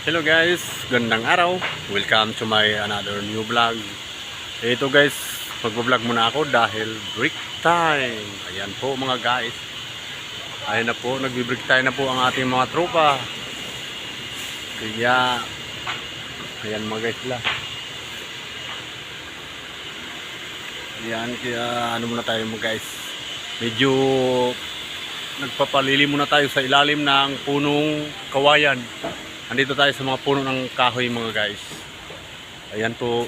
Hello guys, gandang araw. Welcome to my another new vlog. Ito guys, magbablog muna ako dahil break time. Ayan po mga guys. Ayan na po, nagbi-break time na po ang ating mga tropa. Kaya, ayan mga guys sila. Ayan, kaya ano muna tayo mga guys. Medyo nagpapalili muna tayo sa ilalim ng punong kawayan. Andito tayo sa mga puno ng kahoy mga guys. Ayan po.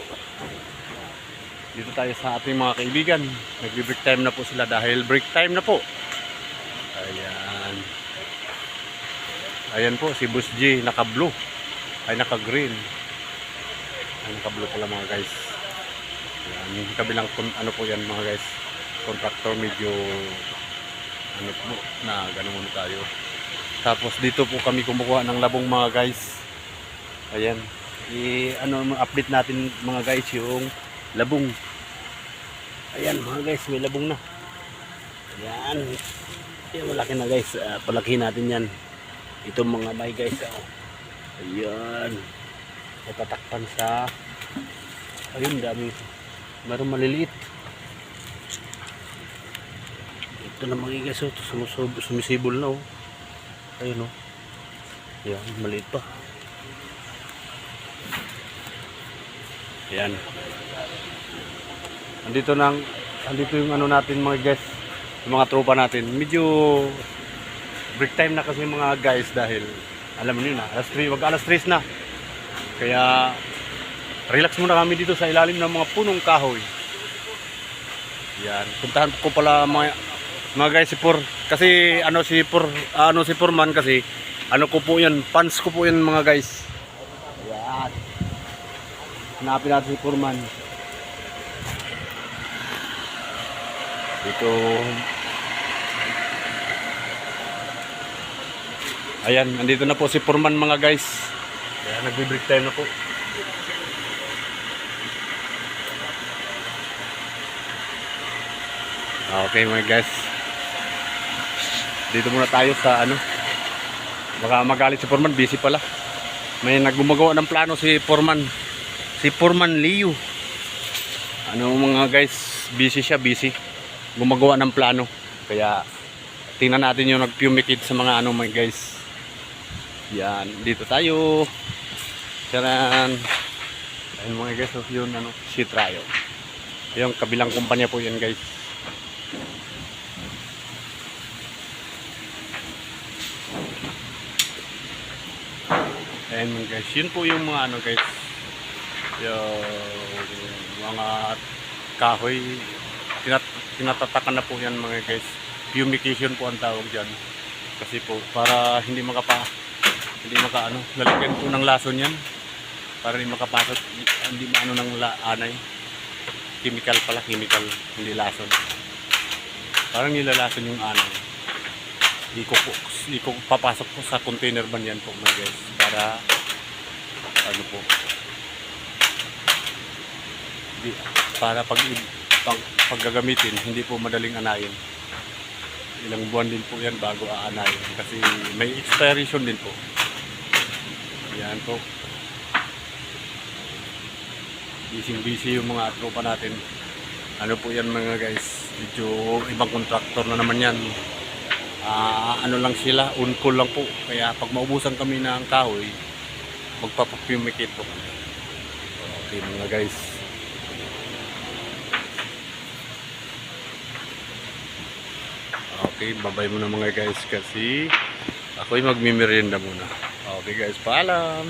Dito tayo sa ating mga kaibigan. Nagbe-break time na po sila dahil break time na po. Ayan. Ayan po si Boss G naka-blue. Ay naka-green. Ay naka-blue pala mga guys. Ayan. Kabilang ano po yan mga guys. Contractor medyo ano po na ganun tayo. Tapos dito po kami kumukuha ng labong mga guys. Ayan. I ano update natin mga guys yung labong. Ayan mga guys, may labong na. Ayan. Ayan malaki na guys. Uh, palaki natin yan. Ito mga may guys. Oh. Ayan. Natatakpan sa ayun dami. Meron maliliit. Ito na mga guys. Oh. Sumisibol na oh. Ayun o. Ayan, maliit pa. Ayan. Andito nang andito yung ano natin mga guys, yung mga tropa natin. Medyo break time na kasi mga guys dahil alam niyo na, alas 3, wag alas 3 na. Kaya relax muna kami dito sa ilalim ng mga punong kahoy. Yan, puntahan ko pala mga mga guys si Pur kasi ano si Pur ano si Purman kasi ano ko po yan fans ko po yan mga guys. Ayan. Hanapin natin si Purman. Ito ayan andito na po si Purman mga guys. Ayan nagbe-break time na po. Okay mga guys dito muna tayo sa ano baka magalit si Foreman busy pala. May naggumagawa ng plano si Foreman si Foreman Liu. Ano mga guys busy siya busy. Gumagawa ng plano. Kaya tingnan natin yung nagpumikit sa mga ano mga guys. Yan dito tayo. Taran. ayun mga guys oh, yun ano si Trayo yung kabilang kumpanya po yan guys Ayan mga guys, yun po yung mga ano guys, yung mga kahoy, tinat tinatatakan na po yan mga guys. Fumication po ang tawag dyan. Kasi po, para hindi makapa, hindi maka ano, lalagyan po ng lason yan. Para hindi makapasok, hindi maano ng la, anay. Chemical pala, chemical, hindi lason. Parang nilalason yung anay iko po iko papasok po sa container van yan po mga guys para ano po di, para pag, pag paggagamitin hindi po madaling anayin. Ilang buwan din po yan bago aanayin kasi may expiration din po. Yan po. Busy busy yung mga tropa natin. Ano po yan mga guys? Medyo ibang contractor na naman yan Ah, ano lang sila, on-call lang po. Kaya pag maubusan kami ng kahoy, magpapapumikit po. Okay mga guys. Okay, babay muna mga guys kasi ako'y magmimerienda muna. Okay guys, paalam.